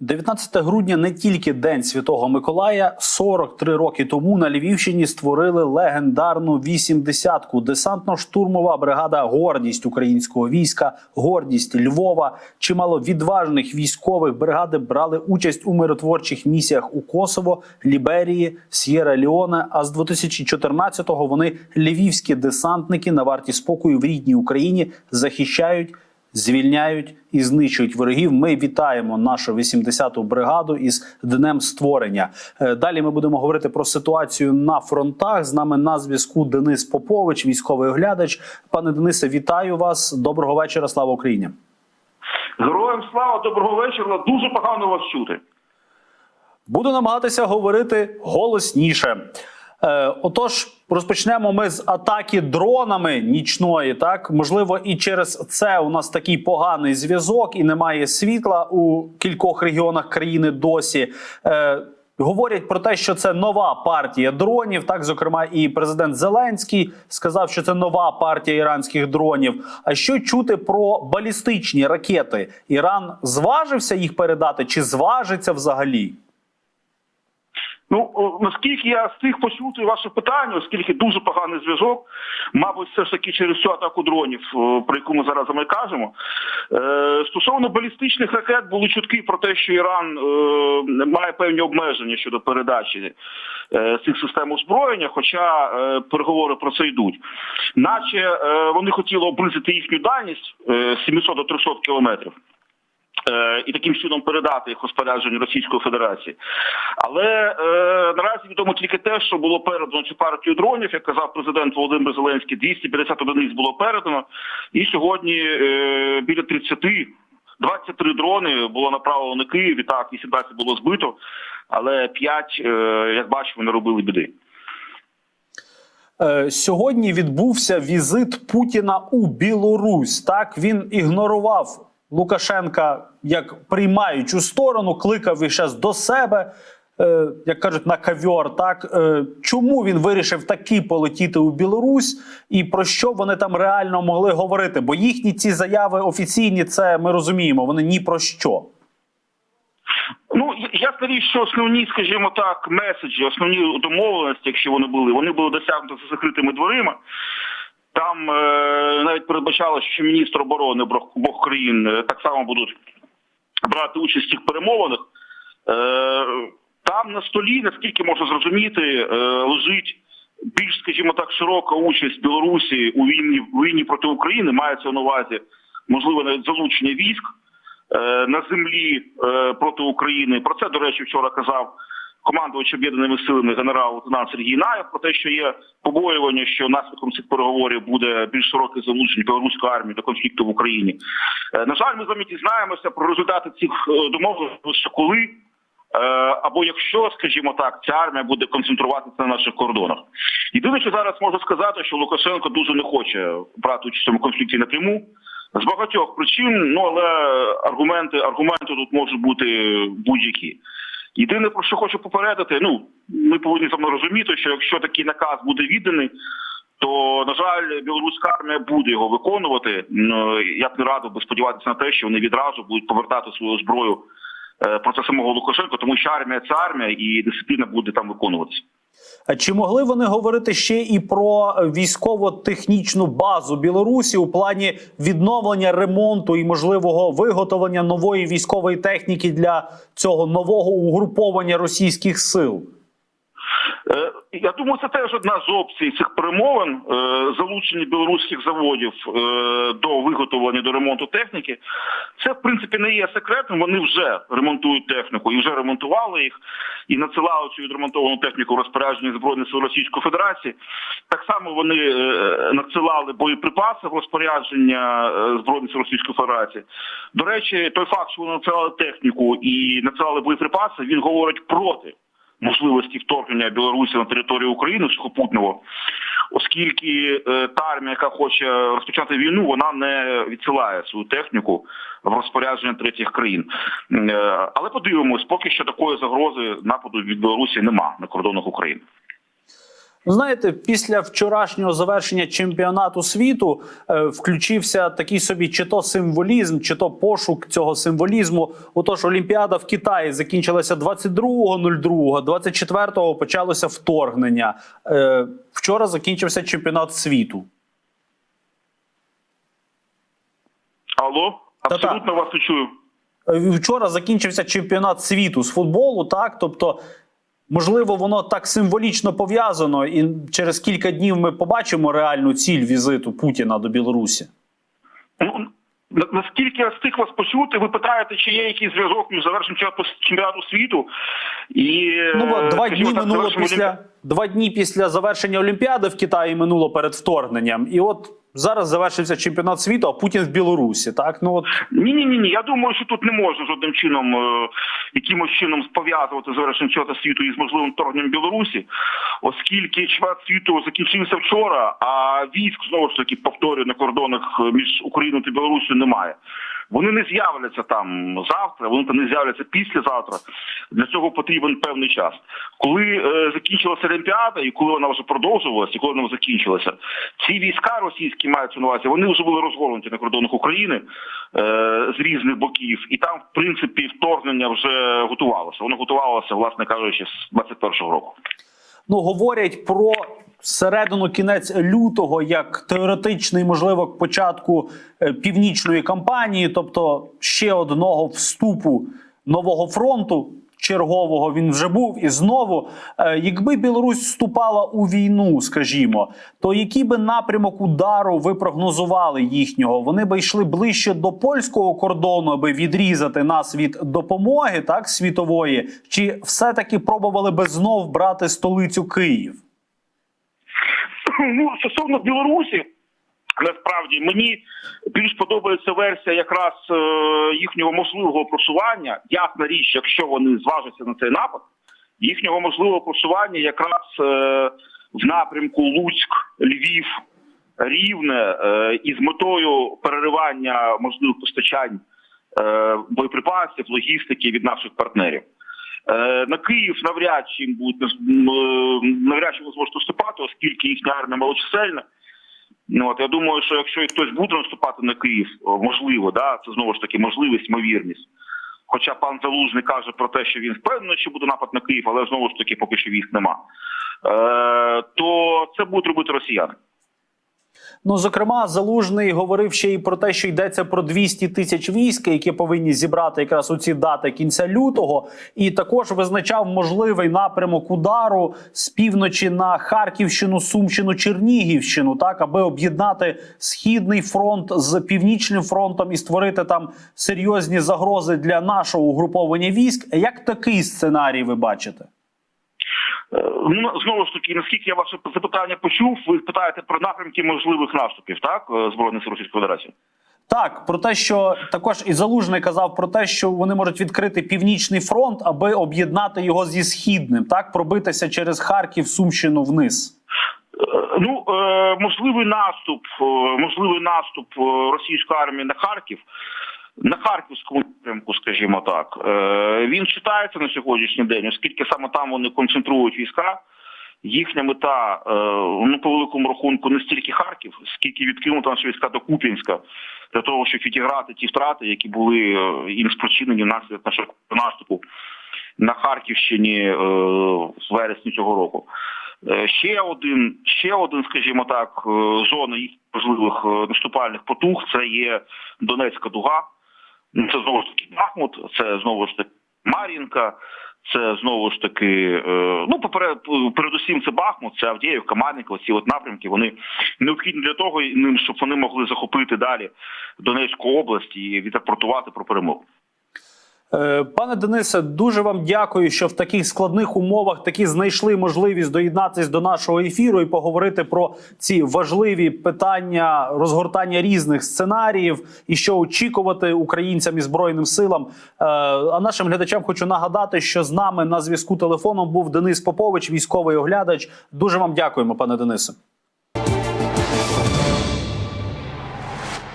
19 грудня не тільки День Святого Миколая. 43 роки тому на Львівщині створили легендарну вісімдесятку. Десантно-штурмова бригада Гордість українського війська, гордість Львова. Чимало відважних військових бригади брали участь у миротворчих місіях у Косово, Ліберії, С'єра Ліоне. А з 2014-го вони львівські десантники на варті спокою в рідній Україні захищають звільняють і знищують ворогів. Ми вітаємо нашу 80-ту бригаду із днем створення. Е, Далі ми будемо говорити про ситуацію на фронтах. З нами на зв'язку Денис Попович, військовий оглядач. Пане Денисе, вітаю вас. Доброго вечора. Слава Україні. Героям слава, доброго вечора. Дуже погано вас чути. Буду намагатися говорити голосніше. Е, отож, розпочнемо ми з атаки дронами нічної. Так можливо, і через це у нас такий поганий зв'язок і немає світла у кількох регіонах країни досі. Е, Говорять про те, що це нова партія дронів. Так, зокрема, і президент Зеленський сказав, що це нова партія іранських дронів. А що чути про балістичні ракети? Іран зважився їх передати чи зважиться взагалі? Ну наскільки я встиг почути ваше питання, оскільки дуже поганий зв'язок, мабуть, все ж таки через цю атаку дронів, про яку ми зараз з вами кажемо. Е, стосовно балістичних ракет були чутки про те, що Іран е, має певні обмеження щодо передачі е, цих систем озброєння, хоча переговори про це йдуть. Наче вони хотіли обрізати їхню дальність е, 700 до 300 кілометрів. Е, і таким чином передати їх розпорядженню Російської Федерації. Але е, наразі відомо тільки те, що було передано цю партію дронів, як казав президент Володимир Зеленський, 250 одиниць було передано, і сьогодні е, біля 30 23 дрони було направлено на Київ, і так, 18 було збито, але 5, е, як бачимо, не робили біди. Е, Сьогодні відбувся візит Путіна у Білорусь. Так він ігнорував Лукашенка як приймаючу сторону, кликав і ще до себе, е, як кажуть, на кавьор. Так Е, чому він вирішив таки полетіти у Білорусь, і про що вони там реально могли говорити? Бо їхні ці заяви офіційні, це ми розуміємо, вони ні про що. Ну я- ясна що основні, скажімо так, меседжі, основні домовленості, якщо вони були, вони були досягнуті за закритими дверима. Там е, навіть передбачалося, що міністр оборони обох країн е, так само будуть брати участь в цих перемовинах. Е, там на столі, наскільки можна зрозуміти, лежить більш, скажімо так, широка участь Білорусі у війні війні проти України. Мається на увазі можливо навіть залучення військ на землі проти України. Про це, до речі, вчора казав командувач об'єднаними силами генерал-лейтенант Сергій Наєв про те, що є побоювання, що наслідком цих переговорів буде більш широке залучення білоруської армії до конфлікту в Україні. Е, На жаль, ми з вами дізнаємося про результати цих е, домовленостей, коли е, або якщо, скажімо так, ця армія буде концентруватися на наших кордонах. Єдине, що зараз можу сказати, що Лукашенко дуже не хоче брати участь в цьому конфлікті напряму. З багатьох причин, ну але аргументи, аргументи тут можуть бути будь-які. Єдине, про що хочу попередити, ну ми повинні саме розуміти, що якщо такий наказ буде відданий, то на жаль, білоруська армія буде його виконувати. Ну, Я б не радив би сподіватися на те, що вони відразу будуть повертати свою зброю про проти самого Лукашенка, тому що армія це армія і дисципліна буде там виконуватися. Чи могли вони говорити ще і про військово-технічну базу Білорусі у плані відновлення ремонту і можливого виготовлення нової військової техніки для цього нового угруповання російських сил? Е, Я думаю, це теж одна з опцій цих перемовин е, залучення білоруських заводів е, до виготовлення до ремонту техніки. Це в принципі не є секретом. Вони вже ремонтують техніку і вже ремонтували їх і надсилали цю відремонтовану техніку розпорядження збройних сил Російської Федерації. Так само вони надсилали боєприпаси в розпорядження збройних сил Російської Федерації. До речі, той факт, що вони надсилали техніку і надсилали боєприпаси, він говорить проти можливості вторгнення Білорусі на територію України сухопутного, оскільки е, та армія, яка хоче розпочати війну, вона не відсилає свою техніку в розпорядження третіх країн. Е, але подивимось, поки що такої загрози нападу від Білорусі нема на кордонах України. Знаєте, після вчорашнього завершення чемпіонату світу е, включився такий собі чи то символізм, чи то пошук цього символізму. Отож, Олімпіада в Китаї закінчилася 22.02, 24-го почалося вторгнення. Е, вчора закінчився чемпіонат світу. Алло, абсолютно вас не чую. Е, Вчора закінчився чемпіонат світу з футболу, так тобто. Можливо, воно так символічно пов'язано, і через кілька днів ми побачимо реальну ціль візиту Путіна до Білорусі. Ну, наскільки я встиг вас почути, ви питаєте, чи є якийсь зв'язок між завершенням чемпіонату, світу і Ну е, два дні так, минуло після два дні після завершення Олімпіади в Китаї минуло перед вторгненням. І от зараз завершився чемпіонат світу, а Путін в Білорусі. Так, ну от Ні, ні, ні, ні. Я думаю, що тут не можна жодним чином е, якимось чином пов'язувати завершення чемпіонату світу із можливим торгнем Білорусі, оскільки чемпіонат світу закінчився вчора, а військ знову ж таки повторюю на кордонах е, між Україною та Білорусію немає. Вони не з'являться там завтра, вони там не з'являться післязавтра. Для цього потрібен певний час. Коли е, закінчилася Олімпіада, і коли вона вже продовжувалася, і коли вона закінчилася, ці війська російські мають на увазі, вони вже були розгорнуті на кордонах України е, з різних боків, і там, в принципі, вторгнення вже готувалося. Воно готувалося, власне кажучи, з 21-го року. ну говорять про середину кінець лютого як теоретичний, можливо, початку е, північної кампанії, тобто ще одного вступу нового фронту. Чергового він вже був і знову, е, якби Білорусь вступала у війну, скажімо, то який би напрямок удару ви прогнозували їхнього? Вони би йшли ближче до польського кордону, аби відрізати нас від допомоги, так світової, чи все-таки пробували би знов брати столицю Київ? Ну, стосовно Білорусі, насправді мені більш подобається версія якраз е, їхнього можливого просування. Ясна річ, якщо вони зважаться на цей напад, їхнього можливого просування якраз е, в напрямку Луцьк, Львів, Рівне е, із метою переривання можливих постачань боєприпасів, логістики від наших партнерів. Е, На Київ навряд чи будуть е, навряд чи ви зможете вступати, оскільки їхня армія малочисельна. Ну, от я думаю, що якщо хтось буде наступати на Київ, можливо, да, це знову ж таки можливість, ймовірність. Хоча пан Залужний каже про те, що він впевнений, що буде напад на Київ, але знову ж таки поки що військ нема. Е, то це будуть робити росіяни. Ну, зокрема, залужний говорив ще й про те, що йдеться про 200 тисяч військ, які повинні зібрати якраз у ці дати кінця лютого, і також визначав можливий напрямок удару з півночі на Харківщину, Сумщину, Чернігівщину, так аби об'єднати східний фронт з північним фронтом і створити там серйозні загрози для нашого угруповання військ. Як такий сценарій ви бачите? Е, Ну, знову ж таки, наскільки я ваше запитання почув, ви питаєте про напрямки можливих наступів, так, е, Збройних сил Російської Федерації? Так, про те, що також і залужний казав про те, що вони можуть відкрити північний фронт, аби об'єднати його зі східним, так пробитися через Харків, Сумщину вниз. Е, Ну, можливий наступ, можливий наступ російської армії на Харків, на харківському напрямку, скажімо так, е, він читається на сьогоднішній день, оскільки саме там вони концентрують війська. Їхня мета, е, ну по великому рахунку, не стільки Харків, скільки відкинути наші війська до Куп'янська для того, щоб відіграти ті втрати, які були е, їм спричинені внаслідок нашого наступу на Харківщині з вересня цього року. Ще один, ще один, скажімо так, зона їх можливих наступальних потуг це є Донецька дуга. Ну, Це знову ж таки Бахмут, це знову ж таки Мар'їнка, це знову ж таки, е, ну поперед, передусім це Бахмут, це Авдіївка, Мар'їнка, ці от напрямки. Вони необхідні для того, щоб вони могли захопити далі Донецьку область і відрапортувати про перемогу. Е, Пане Денисе, дуже вам дякую, що в таких складних умовах таки знайшли можливість доєднатися до нашого ефіру і поговорити про ці важливі питання розгортання різних сценаріїв і що очікувати українцям і збройним силам. Е, А нашим глядачам хочу нагадати, що з нами на зв'язку телефоном був Денис Попович, військовий оглядач. Дуже вам дякуємо, пане Денисе.